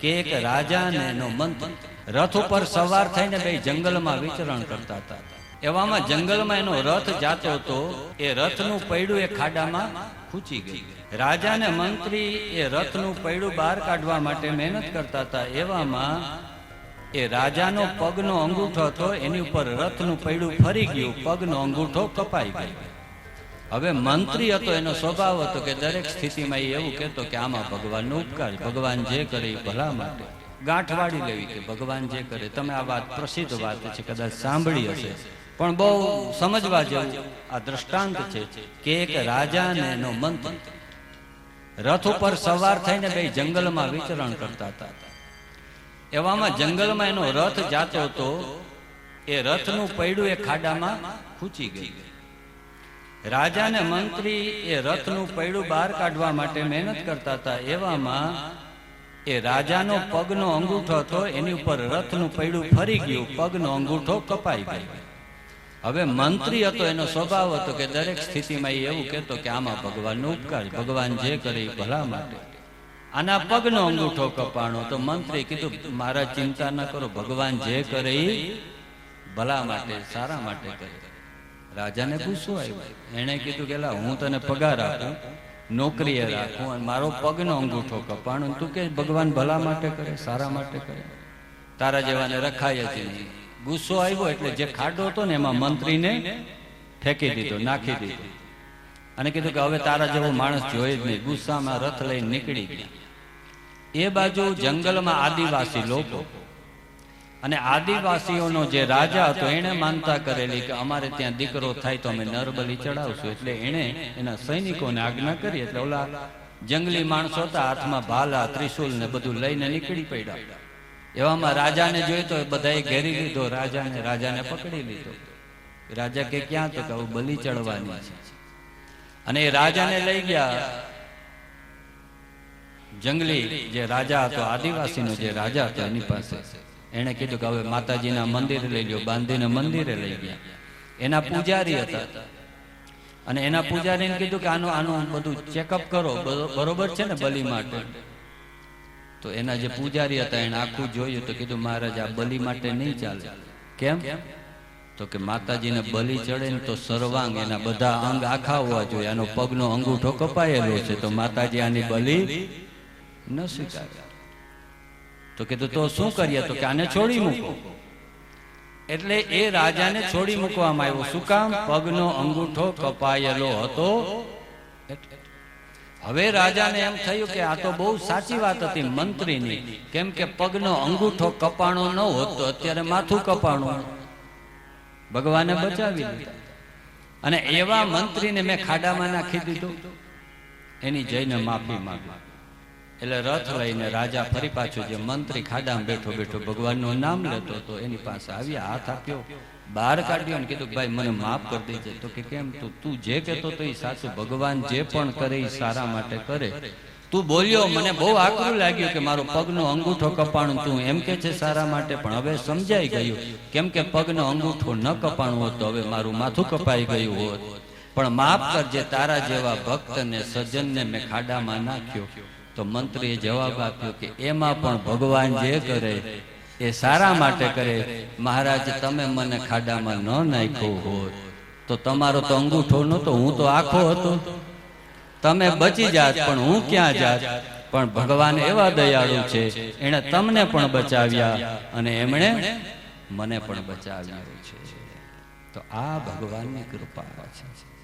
કે એક રાજા ને એનો મંત્રી, રથ ઉપર સવાર થઈને બે જંગલમાં વિચરણ કરતા હતા. એવામાં જંગલમાં એનો રથ જાતો હતો, એ રથનું પૈડું એ ખાડામાં ખૂચી ગયું. રાજા ને મંત્રી એ રથનું પૈડું બહાર કાઢવા માટે મહેનત કરતા હતા. એવામાં એ રાજાનો પગનો અંગૂઠો હતો, એની ઉપર રથનું પૈડું ફરી ગયું, પગનો અંગૂઠો કપાઈ ગયો. હવે મંત્રી હતો, એનો સ્વભાવ હતો કે દરેક સ્થિતિમાં એવું કહેતો કે આમાં ભગવાનનો ઉપકાર, ભગવાન જે કરે એ ભલા માટે. ગાંઠ લેવી કે ભગવાન જે કરે. તમે આ વાત પ્રસિદ્ધ વાત છે, કદાચ સાંભળી હશે. પણ બહુ સમજવા જેવું આ દ્રષ્ટાંત છે કે એક રાજાને એનો મંત્ર રથ ઉપર સવાર થઈને બે જંગલમાં વિચરણ કરતા હતા. એવામાં જંગલમાં એનો રથ જાતો હતો, એ રથનું પૈડું એ ખાડામાં ખૂચી ગયું. રાજા ને મંત્રી એ રથનું પૈડું બહાર કાઢવા માટે મહેનત કરતા હતા. એવામાં એ રાજાનો પગનો અંગૂઠો હતો, એની ઉપર રથનું પૈડું ફરી ગયું, પગનો અંગૂઠો કપાઈ ગયો. હવે મંત્રી હતો, એનો સ્વભાવ હતો કે દરેક સ્થિતિમાં એ એવું કહેતો કે આમાં ભગવાનનો ઉપકાર, ભગવાન જે કરે એ ભલા માટે. આના પગનો અંગૂઠો કપાણો. તો મંત્રી કીધું મારા ચિંતા ન કરો, ભગવાન જે કરે એ ભલા માટે, સારા માટે કરે. રાજાને ગુસ્સો આવ્યો એણે કીધું કે હું તને પગાર આપું નોકરીએ રાખું અને મારો પગનો અંગૂઠો કપાણ તું કે ભગવાન ભલા માટે કરે સારા માટે કરે. તારા જેવાને રખાય જ નહીં. ગુસ્સો આવ્યો એટલે જે ખાડો હતો ને એમાં મંત્રીને ફેંકી દીધો નાખી દીધો. અને કીધું કે હવે તારા જેવો માણસ જોઈ જ નહીં. ગુસ્સામાં રથ લઈને નીકળી ગયા. એ બાજુ જંગલમાં આદિવાસી લોકો અને આદિવાસીઓનો જે રાજા હતો, એણે માનતા કરેલી કે અમારે ત્યાં દીકરો થાય તો અમે નરબલી ચડાવશું. એટલે એણે એના સૈનિકોને આજ્ઞા કરી, એટલે ઓલા જંગલી માણસો હતા, હાથમાં ભાલા, ત્રિશુલ ને બધું લઈને નીકળી પડ્યા. એવામાં રાજાને જોઈ તો બધાએ ઘેરી લીધો, રાજાને રાજાને પકડી લીધો. રાજા કે, ક્યાં તો કે બલી ચડવાની છે. અને એ રાજાને લઈ ગયા. જંગલી જે રાજા હતો, આદિવાસીનો જે રાજા હતો, એની પાસે. એણે કીધું કે હવે માતાજીના મંદિરે લઈ લ્યો બાંધીને મંદિરે લઈ ગયા. એના પૂજારી હતા. અને એના પૂજારીને કીધું કે આનું આનું બધું ચેકઅપ કરો બરોબર છે ને બલી માટે? તો એના જે પૂજારી હતા એને આખું જોયું તો કીધું મહારાજ આ બલી માટે નહીં ચાલે. કેમ? તો કે માતાજીને બલી ચડે ને તો સર્વાંગ એના બધા અંગ આખા હોવા જોઈએ. આનો પગનો અંગૂઠો કપાયેલો છે. તો માતાજી આની બલી ન સ્વીકારે. તો કીધું તો શું કરીએ? તો કે આને છોડી મૂકો. એટલે એ રાજાને છોડી મૂકવામાં આવ્યો. શું કામ? પગનો અંગૂઠો કપાયેલો હતો. હવે રાજાને એમ થયું કે આ તો બહુ સાચી વાત હતી મંત્રીની. કેમ કે પગનો અંગૂઠો કપાણો ન હોત તો અત્યારે માથું કપાણું. ભગવાને બચાવી લીધા. અને એવા મંત્રીને મેં ખાડામાં નાખી દીધો. એની જઈને માફી માંગી. એટલે રથ લઈને રાજા ફરી પાછો જે મંત્રી ખાડામાં બેઠો બેઠો ભગવાનનું નામ લેતો હતો, એની પાસે આવ્યા, હાથ આપ્યો, બહાર કાઢ્યો અને કીધું ભાઈ, મને માફ કરી દેજે. તો કે કેમ? તું તું જે કહેતો તો એ સાચું. ભગવાન જે પણ કરે એ સારા માટે કરે. તું બોલ્યો, મને બહુ આકરું લાગ્યું કે મારો પગનો અંગૂઠો કપાણું. તું એમ કે છે સારા માટે, પણ હવે સમજાઈ ગયું. કેમ કે પગનો અંગૂઠો ન કપાણું હોત તો હવે મારું માથું કપાઈ ગયું હોત. પણ માફ કરજે, તારા જેવા ભક્તને, સજ્જનને મેં ખાડામાં નાખ્યો. તો મંત્રીએ જવાબ આપ્યો કે એમાં પણ ભગવાન જે કરે એ સારા માટે કરે. મહારાજ, તમે મને ખાડામાં ન નાખ્યો હોત. તો તમારો તો અંગૂઠો નહોતો, હું તો આખો હતો. તમે બચી જાત, પણ હું ક્યાં જાત? પણ ભગવાન એવા દયાળુ છે. એણે તમને પણ બચાવ્યા અને એમણે મને પણ બચાવ્યો છે. તો આ ભગવાનની કૃપા છે.